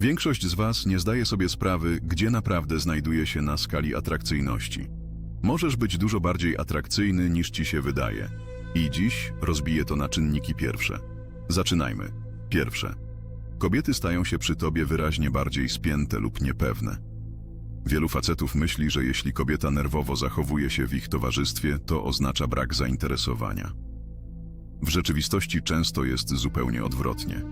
Większość z Was nie zdaje sobie sprawy, gdzie naprawdę znajduje się na skali atrakcyjności. Możesz być dużo bardziej atrakcyjny niż ci się wydaje. I dziś rozbiję to na czynniki pierwsze. Zaczynajmy. Pierwsze. Kobiety stają się przy tobie wyraźnie bardziej spięte lub niepewne. Wielu facetów myśli, że jeśli kobieta nerwowo zachowuje się w ich towarzystwie, to oznacza brak zainteresowania. W rzeczywistości często jest zupełnie odwrotnie.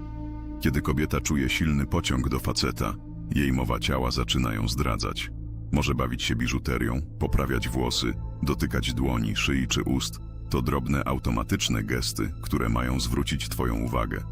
Kiedy kobieta czuje silny pociąg do faceta, jej mowa ciała zaczyna ją zdradzać. Może bawić się biżuterią, poprawiać włosy, dotykać dłoni, szyi czy ust. To drobne, automatyczne gesty, które mają zwrócić Twoją uwagę.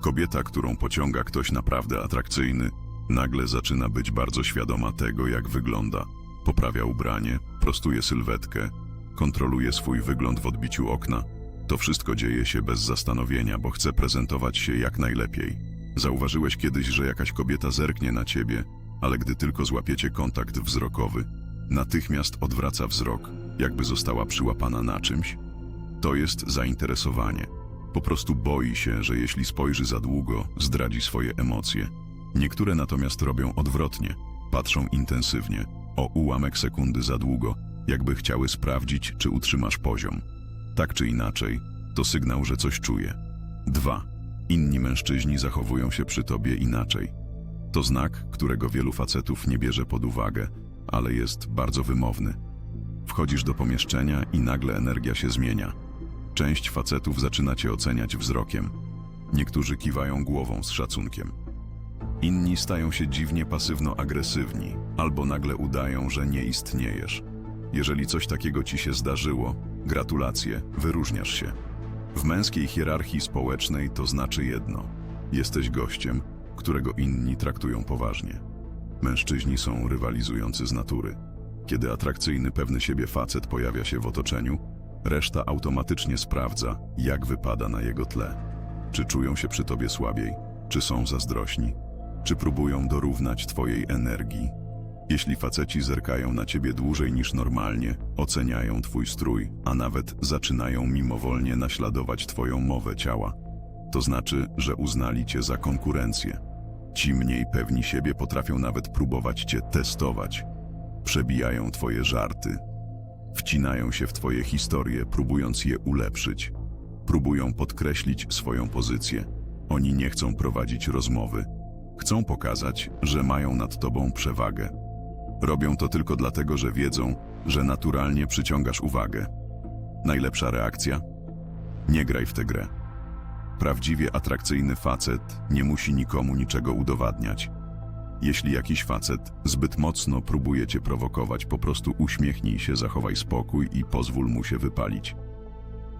Kobieta, którą pociąga ktoś naprawdę atrakcyjny, nagle zaczyna być bardzo świadoma tego, jak wygląda. Poprawia ubranie, prostuje sylwetkę, kontroluje swój wygląd w odbiciu okna. To wszystko dzieje się bez zastanowienia, bo chce prezentować się jak najlepiej. Zauważyłeś kiedyś, że jakaś kobieta zerknie na ciebie, ale gdy tylko złapiecie kontakt wzrokowy, natychmiast odwraca wzrok, jakby została przyłapana na czymś? To jest zainteresowanie. Po prostu boi się, że jeśli spojrzy za długo, zdradzi swoje emocje. Niektóre natomiast robią odwrotnie, patrzą intensywnie, o ułamek sekundy za długo, jakby chciały sprawdzić, czy utrzymasz poziom. Tak czy inaczej, to sygnał, że coś czuje. 2. Inni mężczyźni zachowują się przy tobie inaczej. To znak, którego wielu facetów nie bierze pod uwagę, ale jest bardzo wymowny. Wchodzisz do pomieszczenia i nagle energia się zmienia. Część facetów zaczyna cię oceniać wzrokiem. Niektórzy kiwają głową z szacunkiem. Inni stają się dziwnie pasywno-agresywni, albo nagle udają, że nie istniejesz. Jeżeli coś takiego ci się zdarzyło, gratulacje, wyróżniasz się. W męskiej hierarchii społecznej to znaczy jedno: jesteś gościem, którego inni traktują poważnie. Mężczyźni są rywalizujący z natury. Kiedy atrakcyjny, pewny siebie facet pojawia się w otoczeniu, reszta automatycznie sprawdza, jak wypada na jego tle. Czy czują się przy tobie słabiej, czy są zazdrośni, czy próbują dorównać twojej energii. Jeśli faceci zerkają na ciebie dłużej niż normalnie, oceniają twój strój, a nawet zaczynają mimowolnie naśladować twoją mowę ciała, to znaczy, że uznali cię za konkurencję. Ci mniej pewni siebie potrafią nawet próbować cię testować. Przebijają twoje żarty, wcinają się w twoje historie, próbując je ulepszyć. Próbują podkreślić swoją pozycję. Oni nie chcą prowadzić rozmowy. Chcą pokazać, że mają nad tobą przewagę. Robią to tylko dlatego, że wiedzą, że naturalnie przyciągasz uwagę. Najlepsza reakcja? Nie graj w tę grę. Prawdziwie atrakcyjny facet nie musi nikomu niczego udowadniać. Jeśli jakiś facet zbyt mocno próbuje cię prowokować, po prostu uśmiechnij się, zachowaj spokój i pozwól mu się wypalić.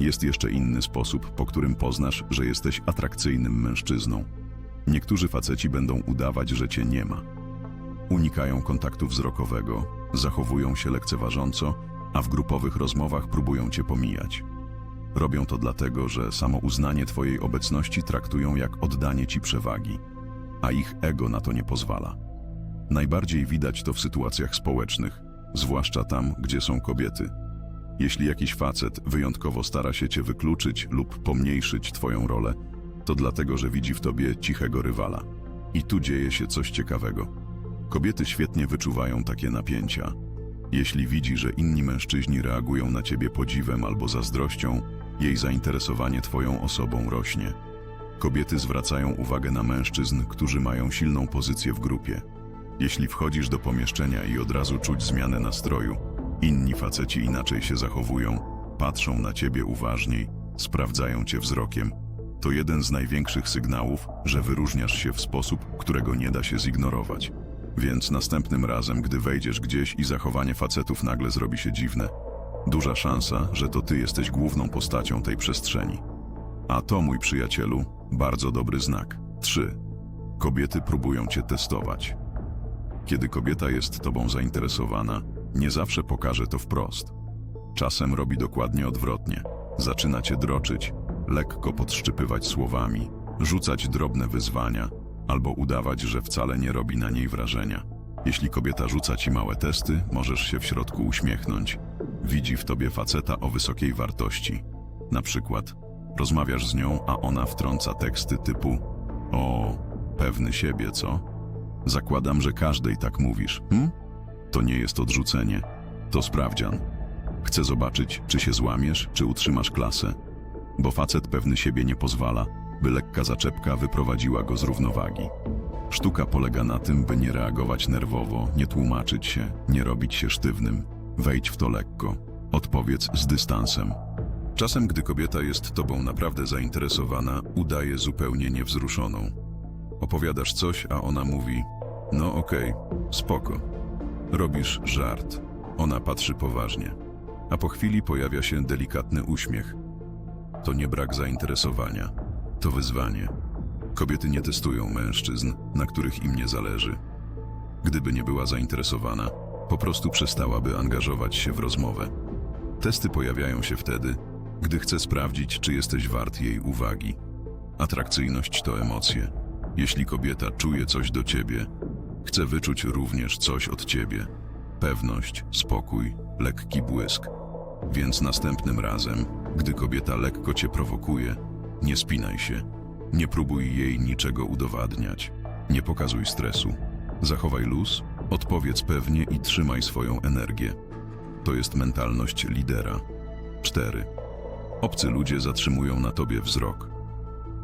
Jest jeszcze inny sposób, po którym poznasz, że jesteś atrakcyjnym mężczyzną. Niektórzy faceci będą udawać, że cię nie ma. Unikają kontaktu wzrokowego, zachowują się lekceważąco, a w grupowych rozmowach próbują cię pomijać. Robią to dlatego, że samo uznanie twojej obecności traktują jak oddanie ci przewagi, a ich ego na to nie pozwala. Najbardziej widać to w sytuacjach społecznych, zwłaszcza tam, gdzie są kobiety. Jeśli jakiś facet wyjątkowo stara się cię wykluczyć lub pomniejszyć twoją rolę, to dlatego, że widzi w tobie cichego rywala. I tu dzieje się coś ciekawego. Kobiety świetnie wyczuwają takie napięcia. Jeśli widzi, że inni mężczyźni reagują na ciebie podziwem albo zazdrością, jej zainteresowanie twoją osobą rośnie. Kobiety zwracają uwagę na mężczyzn, którzy mają silną pozycję w grupie. Jeśli wchodzisz do pomieszczenia i od razu czuć zmianę nastroju, inni faceci inaczej się zachowują, patrzą na ciebie uważniej, sprawdzają cię wzrokiem, to jeden z największych sygnałów, że wyróżniasz się w sposób, którego nie da się zignorować. Więc następnym razem, gdy wejdziesz gdzieś i zachowanie facetów nagle zrobi się dziwne, duża szansa, że to ty jesteś główną postacią tej przestrzeni. A to, mój przyjacielu, bardzo dobry znak. 3. Kobiety próbują cię testować. Kiedy kobieta jest tobą zainteresowana, nie zawsze pokaże to wprost. Czasem robi dokładnie odwrotnie. Zaczyna cię droczyć, lekko podszczypywać słowami, rzucać drobne wyzwania, albo udawać, że wcale nie robi na niej wrażenia. Jeśli kobieta rzuca ci małe testy, możesz się w środku uśmiechnąć. Widzi w tobie faceta o wysokiej wartości. Na przykład, rozmawiasz z nią, a ona wtrąca teksty typu: O, pewny siebie, co? Zakładam, że każdej tak mówisz. Hm? To nie jest odrzucenie. To sprawdzian. Chcę zobaczyć, czy się złamiesz, czy utrzymasz klasę. Bo facet pewny siebie nie pozwala, by lekka zaczepka wyprowadziła go z równowagi. Sztuka polega na tym, by nie reagować nerwowo, nie tłumaczyć się, nie robić się sztywnym. Wejdź w to lekko. Odpowiedz z dystansem. Czasem, gdy kobieta jest tobą naprawdę zainteresowana, udaje zupełnie niewzruszoną. Opowiadasz coś, a ona mówi: No okej, spoko. Robisz żart. Ona patrzy poważnie. A po chwili pojawia się delikatny uśmiech. To nie brak zainteresowania, to wyzwanie. Kobiety nie testują mężczyzn, na których im nie zależy. Gdyby nie była zainteresowana, po prostu przestałaby angażować się w rozmowę. Testy pojawiają się wtedy, gdy chce sprawdzić, czy jesteś wart jej uwagi. Atrakcyjność to emocje. Jeśli kobieta czuje coś do ciebie, chce wyczuć również coś od ciebie. Pewność, spokój, lekki błysk. Więc następnym razem, gdy kobieta lekko cię prowokuje, nie spinaj się. Nie próbuj jej niczego udowadniać. Nie pokazuj stresu. Zachowaj luz, odpowiedz pewnie i trzymaj swoją energię. To jest mentalność lidera. 4. Obcy ludzie zatrzymują na tobie wzrok.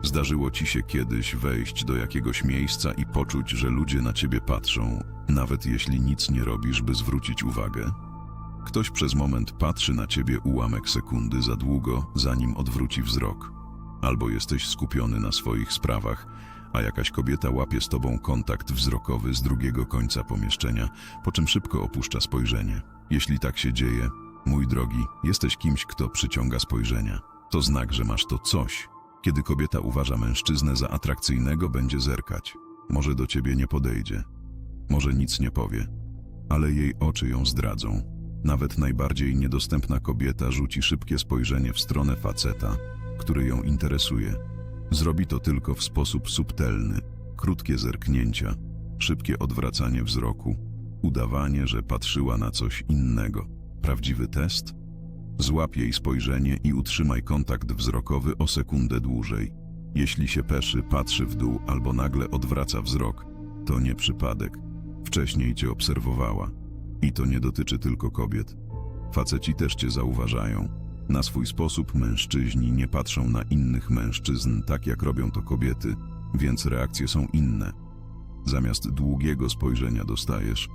Zdarzyło ci się kiedyś wejść do jakiegoś miejsca i poczuć, że ludzie na ciebie patrzą, nawet jeśli nic nie robisz, by zwrócić uwagę? Ktoś przez moment patrzy na ciebie ułamek sekundy za długo, zanim odwróci wzrok. Albo jesteś skupiony na swoich sprawach, a jakaś kobieta łapie z tobą kontakt wzrokowy z drugiego końca pomieszczenia, po czym szybko opuszcza spojrzenie. Jeśli tak się dzieje, mój drogi, jesteś kimś, kto przyciąga spojrzenia. To znak, że masz to coś. Kiedy kobieta uważa mężczyznę za atrakcyjnego, będzie zerkać. Może do ciebie nie podejdzie. Może nic nie powie. Ale jej oczy ją zdradzą. Nawet najbardziej niedostępna kobieta rzuci szybkie spojrzenie w stronę faceta, który ją interesuje. Zrobi to tylko w sposób subtelny, krótkie zerknięcia, szybkie odwracanie wzroku, udawanie, że patrzyła na coś innego. Prawdziwy test? Złap jej spojrzenie i utrzymaj kontakt wzrokowy o sekundę dłużej. Jeśli się peszy, patrzy w dół albo nagle odwraca wzrok, to nie przypadek. Wcześniej cię obserwowała. I to nie dotyczy tylko kobiet. Faceci też cię zauważają. Na swój sposób mężczyźni nie patrzą na innych mężczyzn tak jak robią to kobiety, więc reakcje są inne. Zamiast długiego spojrzenia dostajesz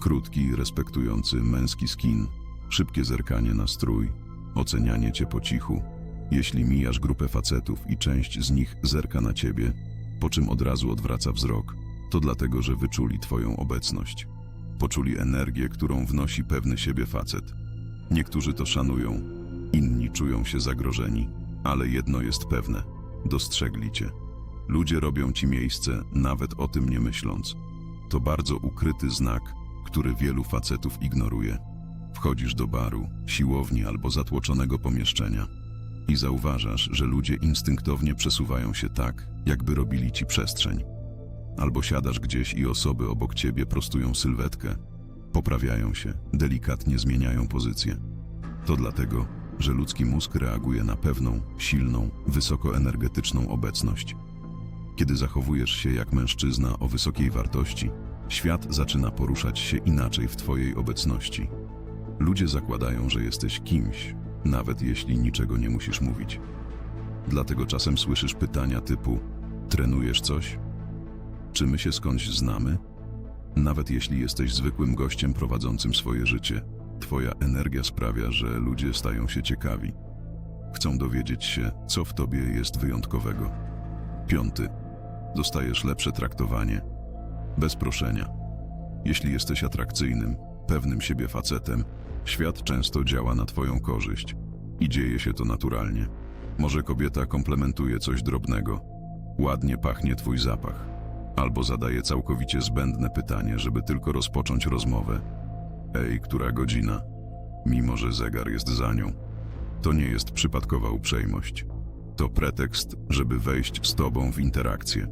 krótki, respektujący męski skin, szybkie zerkanie na strój, ocenianie cię po cichu. Jeśli mijasz grupę facetów i część z nich zerka na ciebie, po czym od razu odwraca wzrok, to dlatego, że wyczuli twoją obecność. Poczuli energię, którą wnosi pewny siebie facet. Niektórzy to szanują, inni czują się zagrożeni, ale jedno jest pewne: dostrzegli cię. Ludzie robią ci miejsce, nawet o tym nie myśląc. To bardzo ukryty znak, który wielu facetów ignoruje. Wchodzisz do baru, siłowni albo zatłoczonego pomieszczenia i zauważasz, że ludzie instynktownie przesuwają się tak, jakby robili ci przestrzeń. Albo siadasz gdzieś i osoby obok ciebie prostują sylwetkę, poprawiają się, delikatnie zmieniają pozycję. To dlatego, że ludzki mózg reaguje na pewną, silną, wysokoenergetyczną obecność. Kiedy zachowujesz się jak mężczyzna o wysokiej wartości, świat zaczyna poruszać się inaczej w Twojej obecności. Ludzie zakładają, że jesteś kimś, nawet jeśli niczego nie musisz mówić. Dlatego czasem słyszysz pytania typu: Trenujesz coś? Czy my się skądś znamy? Nawet jeśli jesteś zwykłym gościem prowadzącym swoje życie, Twoja energia sprawia, że ludzie stają się ciekawi. Chcą dowiedzieć się, co w Tobie jest wyjątkowego. Piąty. Dostajesz lepsze traktowanie. Bez proszenia. Jeśli jesteś atrakcyjnym, pewnym siebie facetem, świat często działa na Twoją korzyść. I dzieje się to naturalnie. Może kobieta komplementuje coś drobnego. Ładnie pachnie Twój zapach. Albo zadaje całkowicie zbędne pytanie, żeby tylko rozpocząć rozmowę. Ej, która godzina? Mimo, że zegar jest za nią. To nie jest przypadkowa uprzejmość. To pretekst, żeby wejść z tobą w interakcję.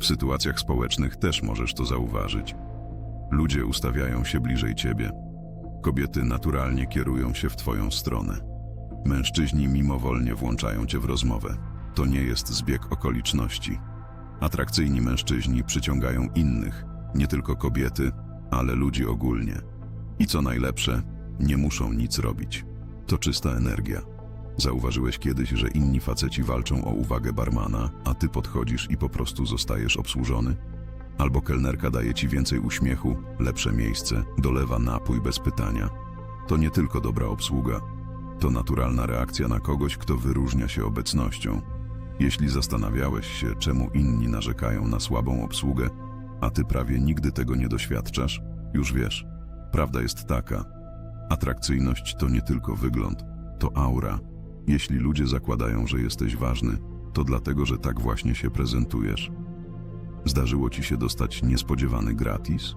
W sytuacjach społecznych też możesz to zauważyć. Ludzie ustawiają się bliżej ciebie. Kobiety naturalnie kierują się w twoją stronę. Mężczyźni mimowolnie włączają cię w rozmowę. To nie jest zbieg okoliczności. Atrakcyjni mężczyźni przyciągają innych, nie tylko kobiety, ale ludzi ogólnie. I co najlepsze, nie muszą nic robić. To czysta energia. Zauważyłeś kiedyś, że inni faceci walczą o uwagę barmana, a ty podchodzisz i po prostu zostajesz obsłużony? Albo kelnerka daje ci więcej uśmiechu, lepsze miejsce, dolewa napój bez pytania. To nie tylko dobra obsługa, to naturalna reakcja na kogoś, kto wyróżnia się obecnością. Jeśli zastanawiałeś się, czemu inni narzekają na słabą obsługę, a ty prawie nigdy tego nie doświadczasz, już wiesz. Prawda jest taka. Atrakcyjność to nie tylko wygląd, to aura. Jeśli ludzie zakładają, że jesteś ważny, to dlatego, że tak właśnie się prezentujesz. Zdarzyło ci się dostać niespodziewany gratis?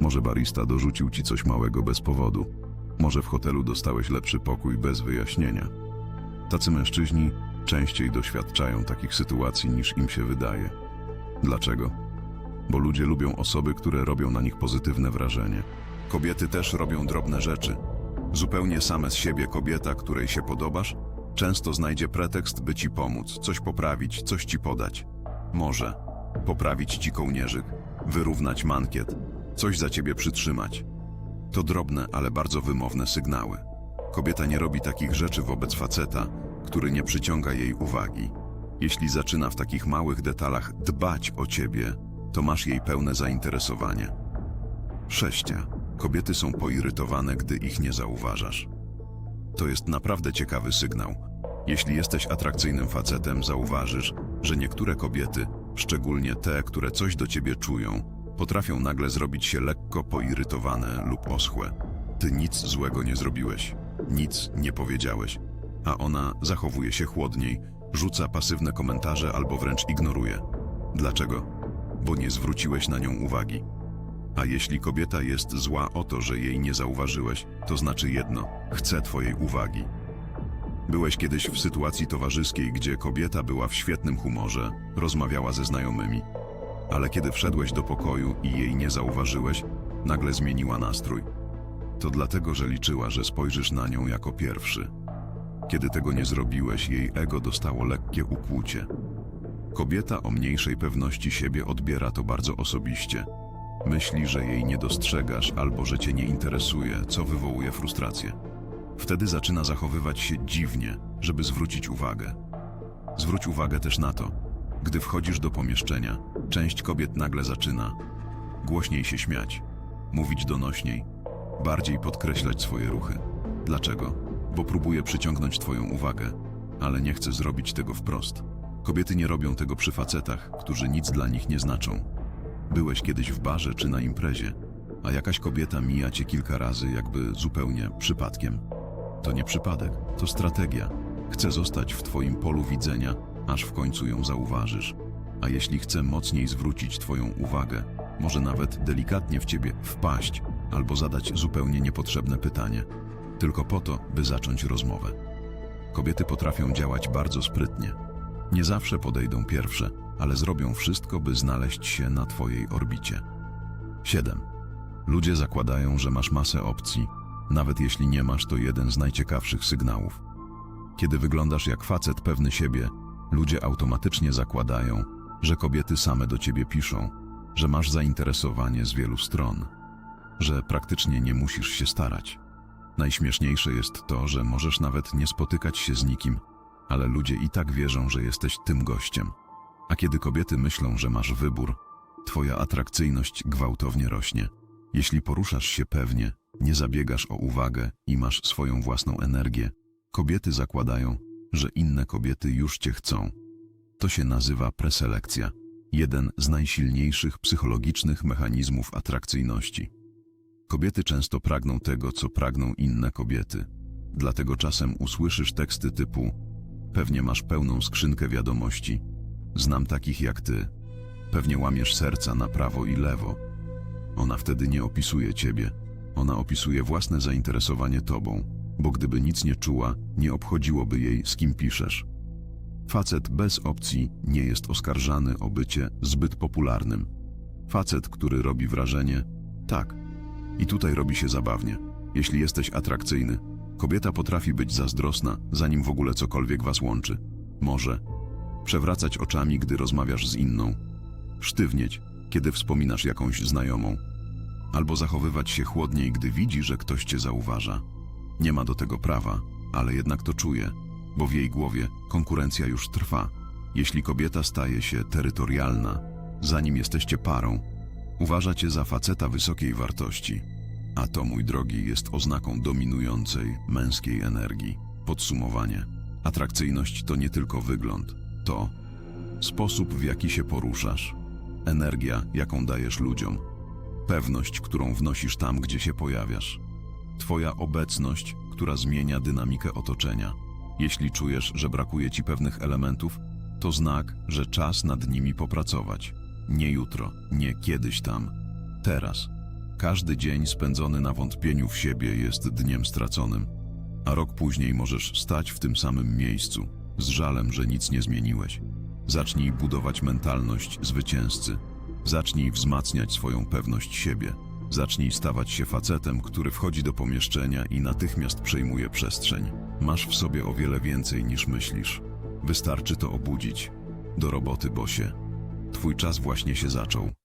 Może barista dorzucił ci coś małego bez powodu? Może w hotelu dostałeś lepszy pokój bez wyjaśnienia? Tacy mężczyźni częściej doświadczają takich sytuacji niż im się wydaje. Dlaczego? Bo ludzie lubią osoby, które robią na nich pozytywne wrażenie. Kobiety też robią drobne rzeczy. Zupełnie same z siebie kobieta, której się podobasz, często znajdzie pretekst, by ci pomóc, coś poprawić, coś ci podać. Może poprawić ci kołnierzyk, wyrównać mankiet, coś za ciebie przytrzymać. To drobne, ale bardzo wymowne sygnały. Kobieta nie robi takich rzeczy wobec faceta, który nie przyciąga jej uwagi. Jeśli zaczyna w takich małych detalach dbać o ciebie, to masz jej pełne zainteresowanie. Sześcia. Kobiety są poirytowane, gdy ich nie zauważasz. To jest naprawdę ciekawy sygnał. Jeśli jesteś atrakcyjnym facetem, zauważysz, że niektóre kobiety, szczególnie te, które coś do ciebie czują, potrafią nagle zrobić się lekko poirytowane lub oschłe. Ty nic złego nie zrobiłeś, nic nie powiedziałeś, a ona zachowuje się chłodniej, rzuca pasywne komentarze albo wręcz ignoruje. Dlaczego? Bo nie zwróciłeś na nią uwagi. A jeśli kobieta jest zła o to, że jej nie zauważyłeś, to znaczy jedno chce twojej uwagi. Byłeś kiedyś w sytuacji towarzyskiej, gdzie kobieta była w świetnym humorze, rozmawiała ze znajomymi, ale kiedy wszedłeś do pokoju i jej nie zauważyłeś, nagle zmieniła nastrój. To dlatego, że liczyła, że spojrzysz na nią jako pierwszy. Kiedy tego nie zrobiłeś, jej ego dostało lekkie ukłucie. Kobieta o mniejszej pewności siebie odbiera to bardzo osobiście. Myśli, że jej nie dostrzegasz albo że cię nie interesuje, co wywołuje frustrację. Wtedy zaczyna zachowywać się dziwnie, żeby zwrócić uwagę. Zwróć uwagę też na to, gdy wchodzisz do pomieszczenia, część kobiet nagle zaczyna głośniej się śmiać, mówić donośniej, bardziej podkreślać swoje ruchy. Dlaczego? Bo próbuje przyciągnąć Twoją uwagę, ale nie chce zrobić tego wprost. Kobiety nie robią tego przy facetach, którzy nic dla nich nie znaczą. Byłeś kiedyś w barze czy na imprezie, a jakaś kobieta mija cię kilka razy, jakby zupełnie przypadkiem. To nie przypadek, to strategia. Chce zostać w Twoim polu widzenia, aż w końcu ją zauważysz. A jeśli chce mocniej zwrócić Twoją uwagę, może nawet delikatnie w Ciebie wpaść albo zadać zupełnie niepotrzebne pytanie, tylko po to, by zacząć rozmowę. Kobiety potrafią działać bardzo sprytnie. Nie zawsze podejdą pierwsze, ale zrobią wszystko, by znaleźć się na Twojej orbicie. 7. Ludzie zakładają, że masz masę opcji, nawet jeśli nie masz, to jeden z najciekawszych sygnałów. Kiedy wyglądasz jak facet pewny siebie, ludzie automatycznie zakładają, że kobiety same do ciebie piszą, że masz zainteresowanie z wielu stron, że praktycznie nie musisz się starać. Najśmieszniejsze jest to, że możesz nawet nie spotykać się z nikim, ale ludzie i tak wierzą, że jesteś tym gościem. A kiedy kobiety myślą, że masz wybór, twoja atrakcyjność gwałtownie rośnie. Jeśli poruszasz się pewnie, nie zabiegasz o uwagę i masz swoją własną energię, kobiety zakładają, że inne kobiety już cię chcą. To się nazywa preselekcja, jeden z najsilniejszych psychologicznych mechanizmów atrakcyjności. Kobiety często pragną tego, co pragną inne kobiety. Dlatego czasem usłyszysz teksty typu: Pewnie masz pełną skrzynkę wiadomości. Znam takich jak ty. Pewnie łamiesz serca na prawo i lewo. Ona wtedy nie opisuje ciebie. Ona opisuje własne zainteresowanie tobą, bo gdyby nic nie czuła, nie obchodziłoby jej, z kim piszesz. Facet bez opcji nie jest oskarżany o bycie zbyt popularnym. Facet, który robi wrażenie, tak. I tutaj robi się zabawnie. Jeśli jesteś atrakcyjny, kobieta potrafi być zazdrosna, zanim w ogóle cokolwiek was łączy. Może przewracać oczami, gdy rozmawiasz z inną, sztywnieć, kiedy wspominasz jakąś znajomą, albo zachowywać się chłodniej, gdy widzi, że ktoś cię zauważa. Nie ma do tego prawa, ale jednak to czuje, bo w jej głowie konkurencja już trwa. Jeśli kobieta staje się terytorialna, zanim jesteście parą, uważa cię za faceta wysokiej wartości. A to, mój drogi, jest oznaką dominującej męskiej energii. Podsumowanie. Atrakcyjność to nie tylko wygląd, to sposób, w jaki się poruszasz, energia, jaką dajesz ludziom, pewność, którą wnosisz tam, gdzie się pojawiasz, Twoja obecność, która zmienia dynamikę otoczenia. Jeśli czujesz, że brakuje ci pewnych elementów, to znak, że czas nad nimi popracować. Nie jutro, nie kiedyś tam, teraz. Każdy dzień spędzony na wątpieniu w siebie jest dniem straconym, a rok później możesz stać w tym samym miejscu, z żalem, że nic nie zmieniłeś. Zacznij budować mentalność zwycięzcy. Zacznij wzmacniać swoją pewność siebie. Zacznij stawać się facetem, który wchodzi do pomieszczenia i natychmiast przejmuje przestrzeń. Masz w sobie o wiele więcej niż myślisz. Wystarczy to obudzić. Do roboty, bosie. Twój czas właśnie się zaczął.